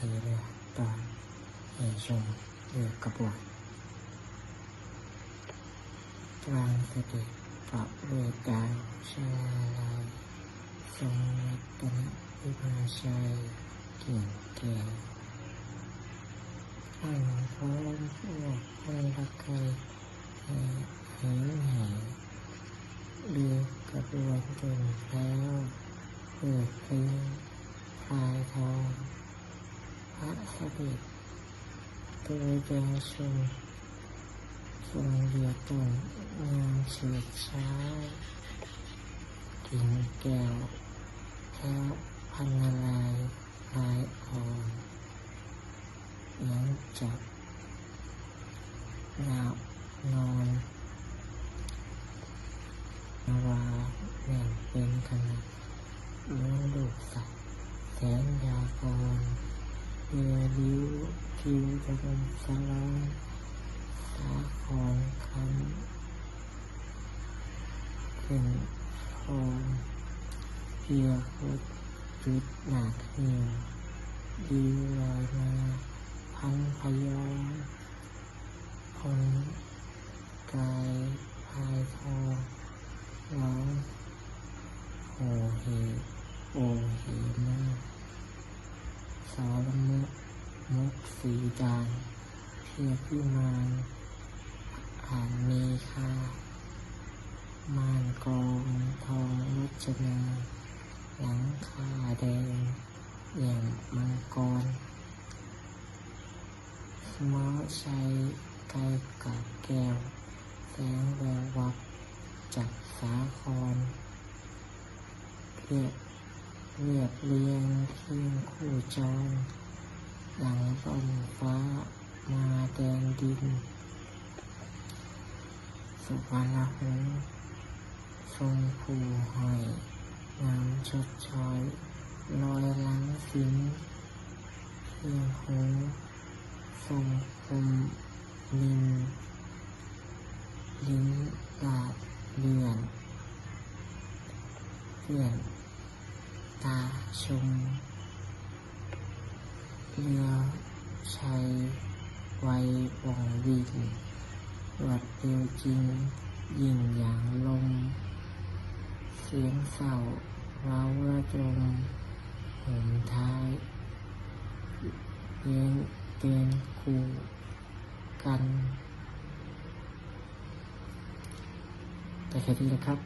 ตอนแห่ชมเรือกระบวนกลางเสด็จพระเวทดาวชาลายทรงรัตนวิภาชัยเกี่ยงแก่ท่านพร้อมพวกให้รักใครให้เห็นแห่เรือกระบวนจนแล้วเปิดเพลงพายทอง พระสด็จโดยแดงชมทรงเรียต้นงามเฉิดช้ายกิ่งแก้วแพ้พันนาลายลายอ่อนหลังจากหนาวนอนนาวาแน่นเป็นขนาดเลี้ยงลูสัตว์แสนยากร เรือริ้วคิวจะเป็นสลองสาคอนคันขึ้นคอนเพียพุดจุดหนักเหี่ยวดีลอยมาพันพยองพลกายพายทองร้องโหเหโอเหมาก สารมุกมุกสีดานเพียพิมานอ่านมีค่ามานกองทองรัชนาหลังคาแดงอย่างมังกรสมอชัยไกลกับแก้ว แสงแวววับจากสาครเรียบ เรียบเรียงเคียงคู่จรหลังต้นฟ้ามาแดงดิน สุวรรณหงส์ทรงผูหอยงามชดชอยลอยหลังสิงเพียงหงส์ทรงคุมนินลิ้นลาดเลื่อนเลื่อน ตาชมเรือชัยไวว่องวินรวดเร็วจริง ยิ่งอย่างลม เสียงเศร้าเราระจมห่มท้ายเลี้ยงเตียนคู่กัน แต่แค่นี้นะครับ